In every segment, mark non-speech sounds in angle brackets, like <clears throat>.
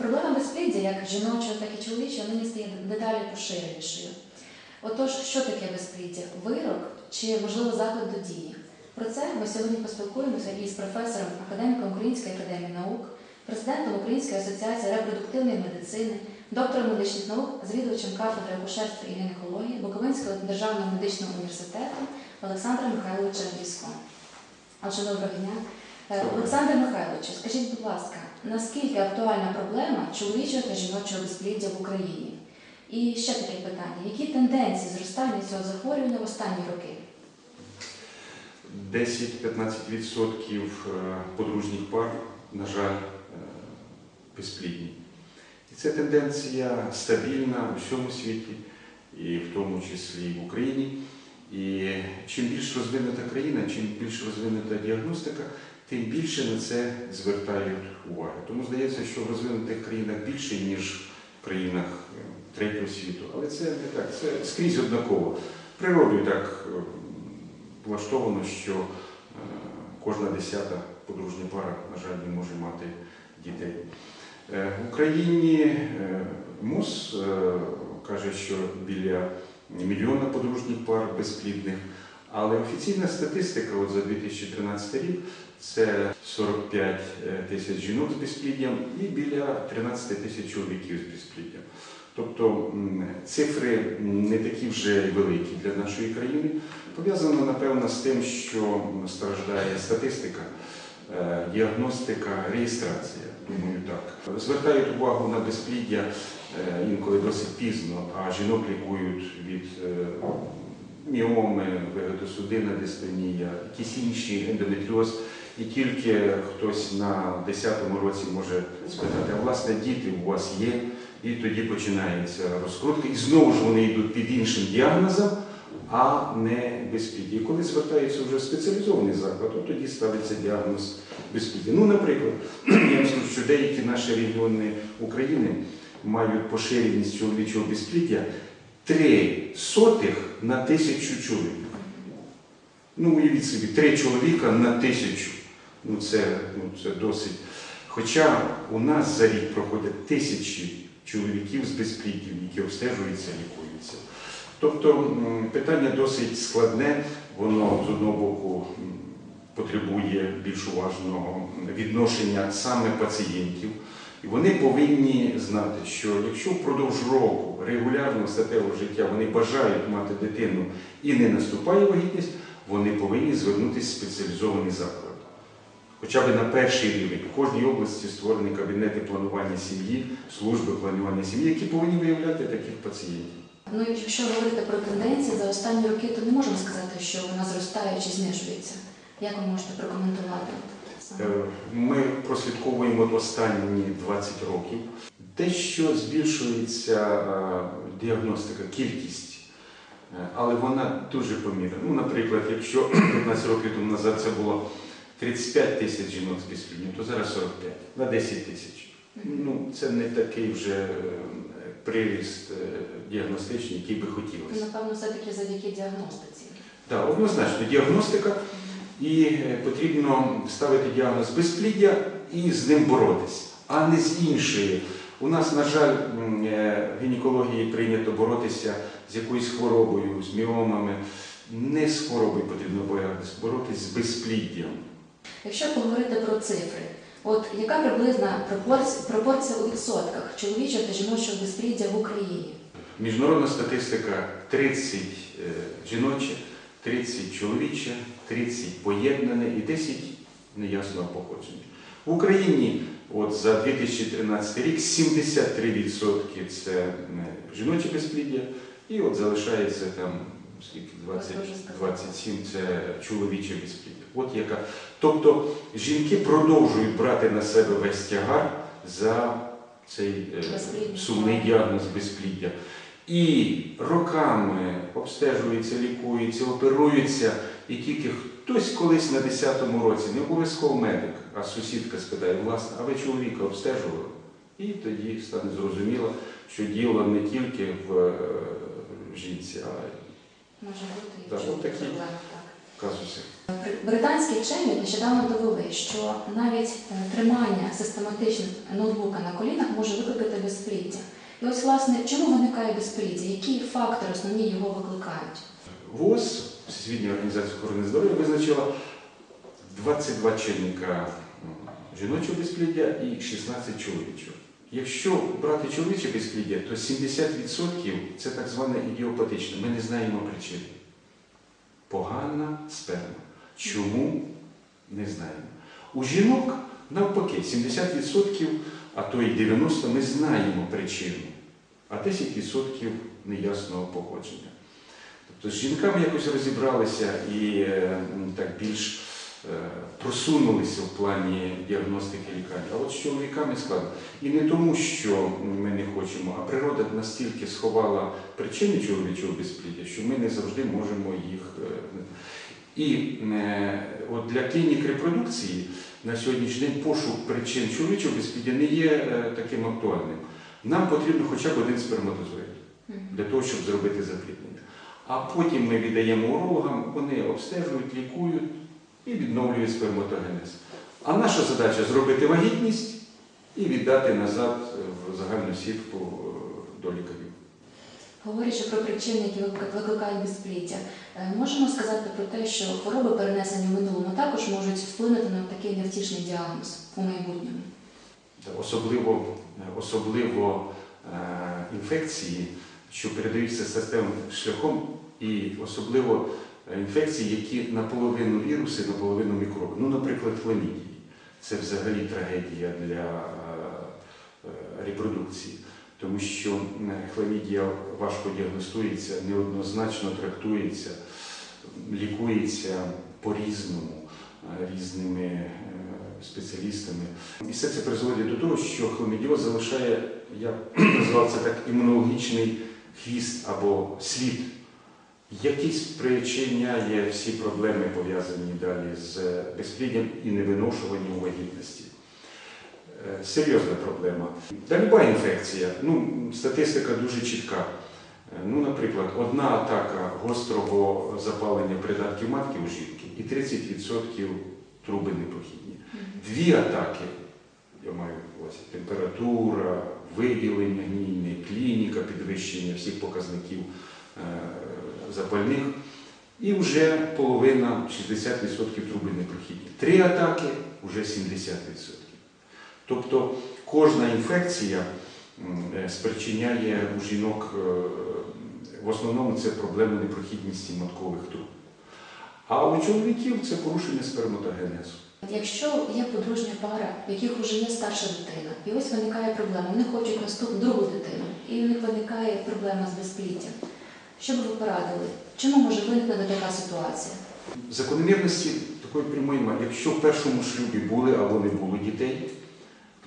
Проблема безпліддя, як жіночого, так і чоловічого, нині стає дедалі поширенішою. Отож, що таке безпліддя? Вирок чи, можливо, заклик до дії? Про це ми сьогодні поспілкуємося із професором, академіком Української академії наук, президентом Української асоціації репродуктивної медицини, доктором медичних наук, завідувачем кафедри акушерства і гінекології Буковинського державного медичного університету Олександром Михайловичем Ліском. Отже, доброго дня. Е, Олександр Михайлович, скажіть, будь ласка, наскільки актуальна проблема чоловічого та жіночого безпліддя в Україні? І ще таке питання: які тенденції зростання цього захворювання в останні роки? 10-15% подружніх пар, на жаль, е, безплідні. І це тенденція стабільна у всьому світі, і в тому числі в Україні. І чим більш розвинута країна, чим більш розвинута діагностика, тим більше на це звертають увагу. Тому здається, що в розвинутих країнах більше, ніж в країнах е, третього світу. Але це не так, це скрізь однаково. Природою так е, влаштовано, що е, кожна десята подружня пара, на жаль, не може мати дітей. В Україні е, каже, що біля мільйона подружніх пар безплідних, але офіційна статистика от за 2013 рік це 45 тисяч жінок з безпліддям і біля 13 тисяч чоловіків з безпліддям. Тобто цифри не такі вже великі для нашої країни. Пов'язано, напевно, з тим, що страждає статистика, е, діагностика, реєстрація. Думаю, так. Звертають увагу на безпліддя е, інколи досить пізно, а жінок лікують від е, міоми, вегетосудинна дистонія, якісь інші ендометріоз. І тільки хтось на 10-му році може спитати, а власне діти у вас є, і тоді починається розкрутка, і знову ж вони йдуть під іншим діагнозом, а не безпліддя. І коли звертаються вже спеціалізований заклад, то тоді ставиться діагноз безпліддя. Ну, наприклад, <clears throat> я вам скажу, що деякі наші регіони України мають поширеність чоловічого безпліддя 3 сотих на тисячу чоловік. Ну, уявіть собі, три чоловіка на тисячу. Ну, це, ну, це досить. Хоча у нас за рік проходять тисячі чоловіків з безпліддям, які обстежуються, лікуються. Тобто питання досить складне, воно з одного боку потребує більш уважного відношення саме пацієнтів. І вони повинні знати, що якщо впродовж року регулярного статевого життя вони бажають мати дитину і не наступає вагітність, вони повинні звернутися в спеціалізований заклад. Хоча б на перший рівень. В кожній області створені кабінети планування сім'ї, служби планування сім'ї, які повинні виявляти таких пацієнтів. Ну, і якщо говорити про тенденції за останні роки, то не можемо сказати, що вона зростає чи знижується. Як ви можете прокоментувати? Е, Ми прослідковуємо останні 20 років. Дещо збільшується е, діагностика, кількість, але вона дуже помірна. Ну, наприклад, якщо 15 років тому назад це було 35 тисяч жінок з безплідням, то зараз 45 на 10 тисяч. Ну, це не такий вже е, приріст е, діагностичний, який би хотілося. Напевно, все-таки завдяки діагностиці. Так, однозначно, діагностика, і е, потрібно ставити діагноз безпліддя і з ним боротися, а не з іншої. У нас, на жаль, е, в гінекології прийнято боротися з якоюсь хворобою, з міомами. Не з хворобою потрібно боротися, боротися з безпліддям. Якщо поговорити про цифри, от яка приблизна пропорція, у відсотках чоловічого та жіночого безпліддя в Україні? Міжнародна статистика 30 е, жіноче, 30 чоловіче, 30 поєднане і 10 неясного походження. В Україні от за 2013 рік 73% це жіноче безпліддя, і от залишається там скільки 20, 27 це чоловіче безпліддя. От яка. Тобто жінки продовжують брати на себе весь тягар за цей е, Безпліддя. сумний діагноз безпліддя. І роками обстежуються, лікуються, оперуються, і тільки хтось колись на 10-му році, не обов'язково медик, а сусідка спитає, власне, а ви чоловіка обстежували? І тоді стане зрозуміло, що діло не тільки в е, жінці, а й Може бути Так, в такі. так. казуси. Британські вчені нещодавно довели, що навіть е, тримання систематично ноутбука на колінах може викликати безпліддя. І ось, власне, чому виникає безпліддя? Які фактори основні його викликають? ВОЗ, Всесвітня організація охорони здоров'я, визначила 22 чинника жіночого безпліддя і 16 чоловічого. Якщо брати чоловіче безпліддя, то 70% це так зване ідіопатичне. Ми не знаємо причини. Погана сперма. Чому? Не знаємо. У жінок навпаки 70%, а то й 90% ми знаємо причину, а 10% неясного походження. Тобто з жінками якось розібралися і е, так більш просунулися в плані діагностики лікарні. А от з чоловіками складно. І не тому, що ми не хочемо, а природа настільки сховала причини чоловічого безпліддя, що ми не завжди можемо їх. е, І е, от для клінік репродукції на сьогоднішній день пошук причин чоловічого безпліддя не є е, таким актуальним. Нам потрібно хоча б один сперматозоїд для того, щоб зробити запліднення. А потім ми віддаємо урологам, вони обстежують, лікують і відновлюють сперматогенез. А наша задача зробити вагітність і віддати назад в загальну сітку е, до лікарів. Говорячи про причини, які викликають безпліддя, е, можемо сказати про те, що хвороби, перенесені в минулому, також можуть вплинути на такий невтішний діагноз у майбутньому. Особливо, особливо е, інфекції, що передаються системним шляхом, і особливо е, інфекції, які наполовину віруси, наполовину мікроби. Ну, наприклад, хламідії. Це взагалі трагедія для е, е, репродукції, тому що е, хламідія важко діагностується, неоднозначно трактується, лікується по-різному е, різними е, спеціалістами. І все це призводить до того, що хламідіоз залишає, я назвав це так, імунологічний хвіст або слід, який спричиняє всі проблеми, пов'язані далі з безпліддям і невиношуванням вагітності. Е, Серйозна проблема. Та люба інфекція, ну, статистика дуже чітка. Е, Ну, наприклад, одна атака гострого запалення придатків матки у жінки і 30% труби непрохідні. Дві атаки, я маю увазі, температура, виділення гнійне, клініка, підвищення всіх показників е, запальних, і вже половина 60% труби непрохідні. Три атаки вже 70%. Тобто кожна інфекція е, спричиняє у жінок, е, в основному це проблема непрохідності маткових труб. А у чоловіків це порушення сперматогенезу. Якщо є подружня пара, в яких вже є старша дитина, і ось виникає проблема, вони хочуть наступну другу дитину, і в них виникає проблема з безпліддям. Що б ви порадили? Чому може виникнути така ситуація? Закономірності такої прямої немає. Якщо в першому шлюбі були або не було дітей,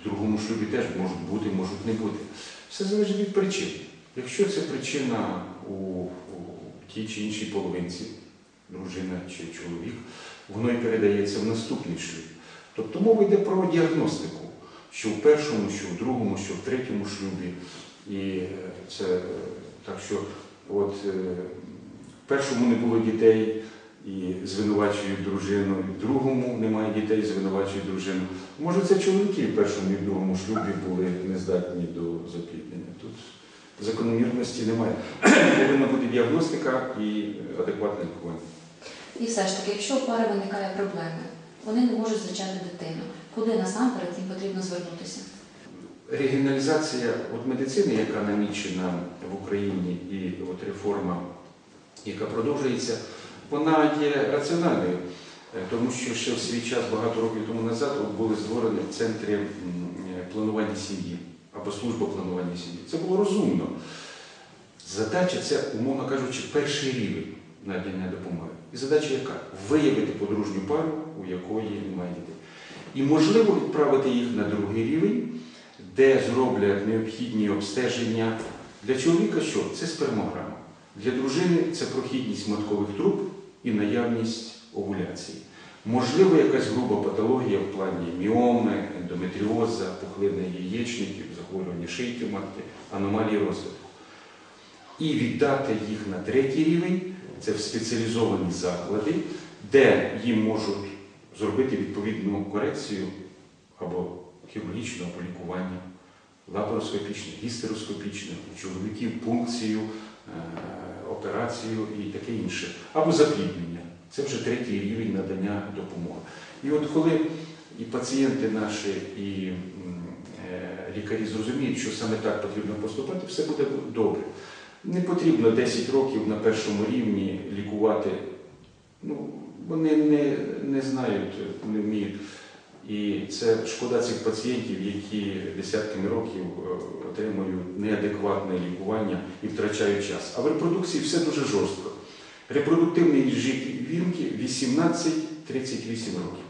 в другому шлюбі теж можуть бути, можуть не бути. Все залежить від причин. Якщо це причина у, у тій чи іншій половинці, дружина чи чоловік, воно і передається в наступний шлюб. Тобто мова йде про діагностику, що в першому, що в другому, що в третьому шлюбі. І е, це е, так, що от е, в першому не було дітей, і звинувачують дружину, в другому немає дітей, звинувачують дружину. Може, це чоловіки в першому і в другому шлюбі були нездатні до запліднення. Тут закономірності немає. <clears throat> Повинна бути діагностика і адекватне лікування. І все ж таки, якщо у пари виникає проблеми, вони не можуть зачати дитину. Куди насамперед їм потрібно звернутися? Регіоналізація от медицини, яка намічена в Україні, і от реформа, яка продовжується, вона є раціональною, Е, тому що ще в свій час, багато років тому назад, були створені центри м, е, планування сім'ї або служба планування сім'ї. Це було розумно. Задача це, умовно кажучи, перший рівень надання допомоги. І задача яка? Виявити подружню пару, у якої немає дітей. І можливо відправити їх на другий рівень, де зроблять необхідні обстеження. Для чоловіка що? Це спермограма. Для дружини це прохідність маткових труб і наявність овуляції. Можливо, якась груба патологія в плані міоми, ендометріоза, пухлини яєчників, захворювання шийки матки, аномалії розвитку. І віддати їх на третій рівень, це в спеціалізовані заклади, де їм можуть зробити відповідну корекцію або хірургічну, або лікування, лапароскопічне, гістероскопічне, у чоловіків пункцію, е, операцію і таке інше, або запліднення. Це вже третій рівень надання допомоги. І от коли і пацієнти наші, і е, лікарі зрозуміють, що саме так потрібно поступати, все буде добре. Не потрібно 10 років на першому рівні лікувати. Ну, вони не, не знають, не вміють. І це шкода цих пацієнтів, які десятками років е, отримують неадекватне лікування і втрачають час. А в репродукції все дуже жорстко. Репродуктивний вік вінки 18-38 років.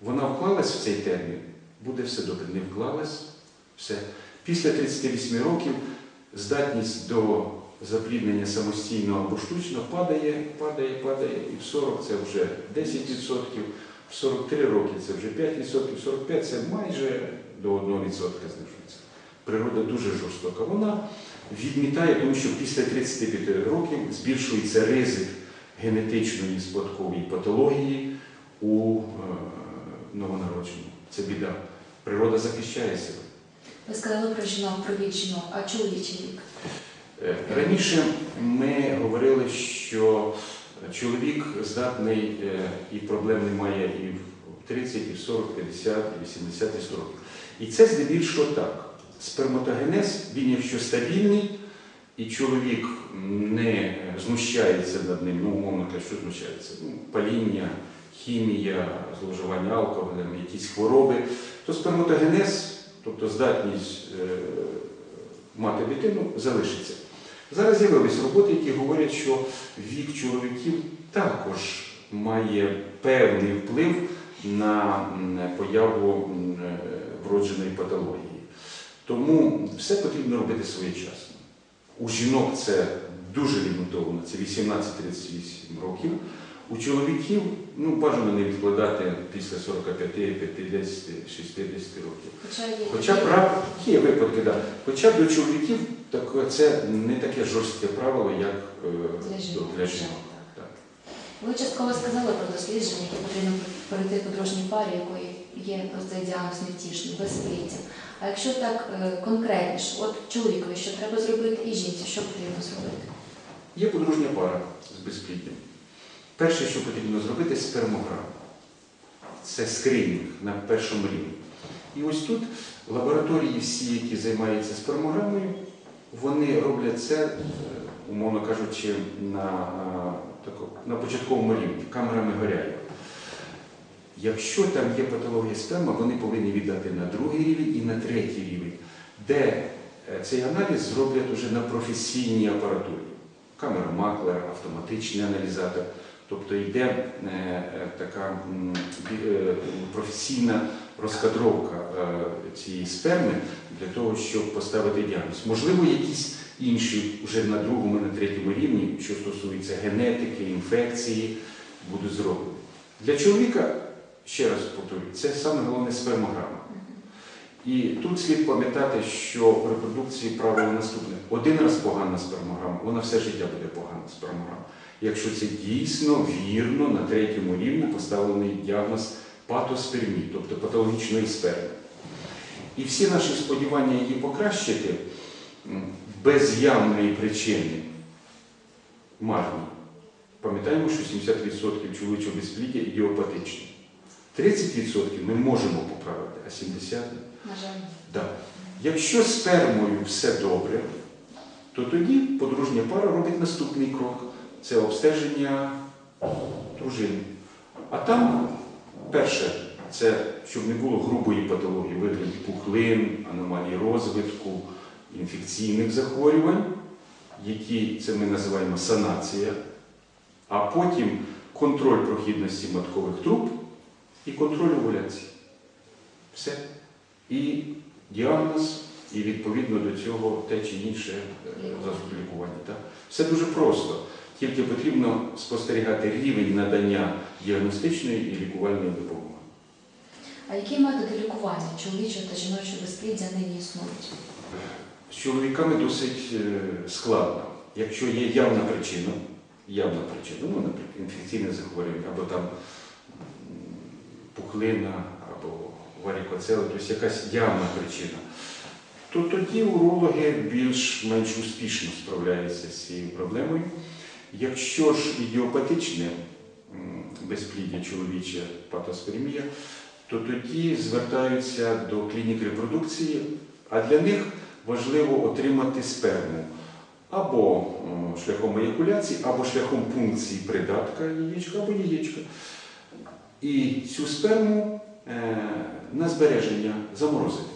Вона вклалась в цей термін, буде все добре. Не вклалась, все. Після 38 років здатність до запліднення самостійного або штучно падає, падає, падає, і в 40 це вже 10%, в 43 роки це вже 5%, 45 це майже до 1% знижується. Природа дуже жорстока. Вона відмітає, тому що після 35 років збільшується ризик генетичної спадкової патології у е, новонародженому. Це біда. Природа захищає себе. Ви сказали про жінок, про вік а чоловічий вік. Е, Раніше ми говорили, що чоловік здатний е, і проблем немає і в 30, і в 40, 50, і 80, і 100 років. І це здебільшого так. Сперматогенез, він якщо стабільний, і чоловік не знущається над ним, ну, умовно кажучи, що знущається? Ну, паління, хімія, зловживання алкоголем, якісь хвороби, то сперматогенез, тобто здатність е, мати дитину, залишиться. Зараз з'явились роботи, які говорять, що вік чоловіків також має певний вплив на появу е, вродженої патології. Тому все потрібно робити своєчасно. У жінок це дуже лімітовано, це 18-38 років. У чоловіків ну, бажано не відкладати після 45, 50, 60 років. Хоча є Хоча прав є випадки, да. Хоча до чоловіків так, це не таке жорстке правило, як е, для жінок. для жінок. Так. Так. Ви частково сказали про дослідження, які потрібно перейти подружній парі, якої є цей діагноз невтішний, безпліддя. А якщо так е, конкретніше, от чоловікові що треба зробити і жінці, що потрібно зробити? Є подружня пара з безпліддям. Перше, що потрібно зробити, спермограм. Це скринінг на першому рівні. І ось тут лабораторії всі, які займаються спермограмою, вони роблять це, е, умовно кажучи, на, е, на початковому рівні, камерами горяють. Якщо там є патологія сперма, вони повинні віддати на другий рівень і на третій рівень, де е, цей аналіз зроблять уже на професійній апаратурі. Камера маклер, автоматичний аналізатор. Тобто йде така професійна розкадровка е, цієї сперми для того, щоб поставити діагноз. Можливо, якісь інші вже на другому, на третьому рівні, що стосується генетики, інфекції, будуть зроблені. Для чоловіка, ще раз повторюю, це саме головне спермограма. І тут слід пам'ятати, що в репродукції правило наступне: один раз погана спермограма, вона все життя буде погана спермограма. Якщо це дійсно вірно на третьому рівні поставлений діагноз патоспермії, тобто патологічної сперми. І всі наші сподівання її покращити без явної причини марні. Пам'ятаємо, що 70% чоловічого безпліддя ідіопатичні. 30% ми можемо поправити, а 70% На жаль, Да. Якщо з спермою все добре, то тоді подружня пара робить наступний крок це обстеження дружини. А там, перше, це щоб не було грубої патології, вигляді пухлин, аномалій розвитку, інфекційних захворювань, які це ми називаємо санація, а потім контроль прохідності маткових труб і контроль овуляції. Все. І діагноз, і відповідно до цього те чи інше е, засіб лікування. Так? Все дуже просто. Тільки потрібно спостерігати рівень надання діагностичної і лікувальної допомоги. а які методи лікування чоловічого та жіночого безпліддя нині існують? З чоловіками досить е, складно. Якщо є явна причина, явна причина, ну, наприклад, інфекційне захворювання, або там пухлина, або варікоцели, тобто якась явна причина, то тоді урологи більш-менш успішно справляються з цією проблемою. Якщо ж ідіопатичне безпліддя чоловіче патоспермія, то тоді звертаються до клінік репродукції, а для них важливо отримати сперму або шляхом еякуляції, або шляхом пункції придатка яєчка, або яєчка. І цю сперму е, на збереження заморозити.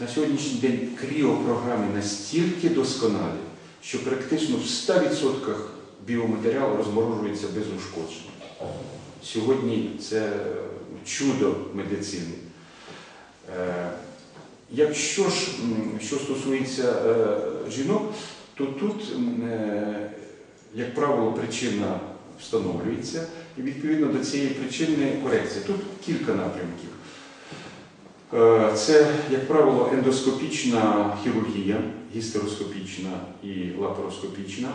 На сьогоднішній день кріопрограми настільки досконалі, що практично в 100% біоматеріал розморожується без ушкоджень. Сьогодні це чудо медицини. Е, Якщо ж що стосується е, жінок, то тут, е, як правило, причина встановлюється, і відповідно до цієї причини корекція. Тут кілька напрямків. Це, як правило, ендоскопічна хірургія, гістероскопічна і лапароскопічна,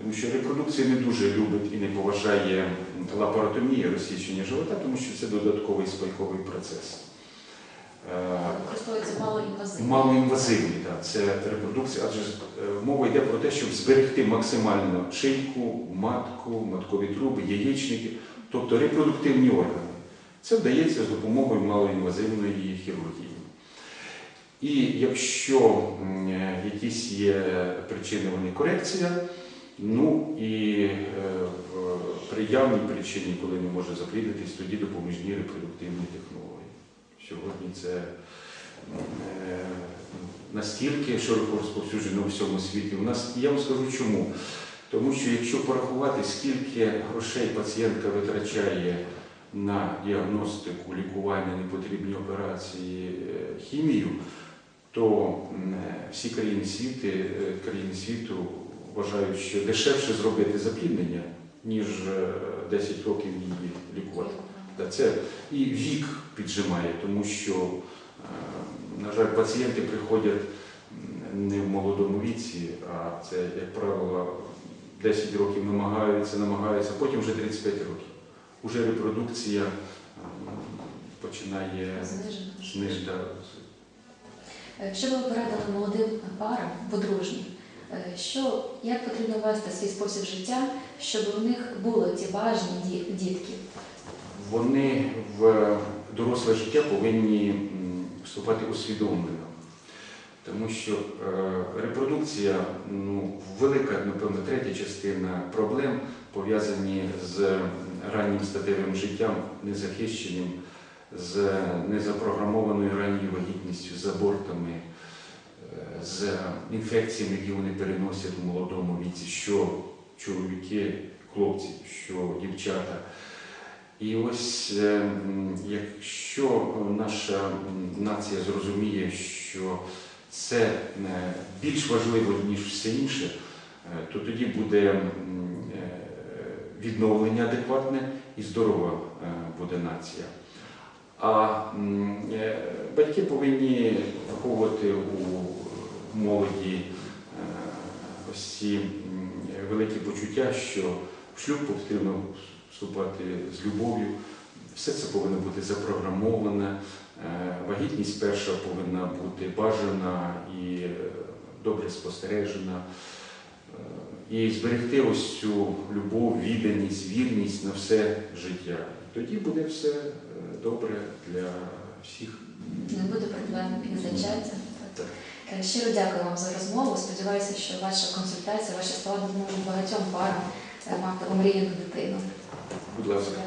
тому що репродукція не дуже любить і не поважає лапаротомії, розсічення живота, тому що це додатковий спайковий процес. Е, Використовується малоінвазивно. Малоінвазивний, так, це репродукція, адже е, мова йде про те, щоб зберегти максимально шийку, матку, маткові труби, яєчники, тобто репродуктивні органи. Це вдається з допомогою малоінвазивної хірургії. І якщо якісь є причини, вони корекція, ну і е, при явній причині, коли не може запліднитись, тоді допоміжні репродуктивні технології. Сьогодні це е, настільки широко розповсюджено у всьому світі. У нас я вам скажу чому. Тому що якщо порахувати, скільки грошей пацієнтка витрачає на діагностику, лікування, непотрібні операції, е, хімію, то е, всі країни світу, країни світу вважають, що дешевше зробити запліднення, ніж е, 10 років її лікувати. Це і вік піджимає, тому що, е, на жаль, пацієнти приходять не в молодому віці, а це, як правило, 10 років намагаються, намагаються, потім вже 35 років. Уже репродукція починає Знижено. Е, Що ви порадили молодим парам, подружнім, е, що, як потрібно вести свій спосіб життя, щоб у них були ці бажані дітки? Вони в доросле життя повинні вступати усвідомлено. Тому що е, репродукція, ну, велика, напевно, третя частина проблем пов'язані з раннім статевим життям, незахищеним, з незапрограмованою ранньою вагітністю, з абортами, е, з інфекціями, які вони переносять у молодому віці, що чоловіки, хлопці, що дівчата. І ось е, якщо наша нація зрозуміє, що це е, більш важливо, ніж все інше, то тоді буде відновлення адекватне і здорова буде нація. А е, батьки повинні виховувати у молоді е, ось ці великі почуття, що в шлюб потрібно вступати з любов'ю. Все це повинно бути запрограмоване. Е, Вагітність перша повинна бути бажана і е, добре спостережена. Е, І зберегти ось цю любов, відданість, вірність на все життя. Тоді буде все е, добре для всіх. Не буде проблем із зачаттям. Так. Е, Щиро дякую вам за розмову. Сподіваюся, що ваша консультація, ваші слова допоможуть багатьом парам е, мати омріяну дитину. Будь ласка.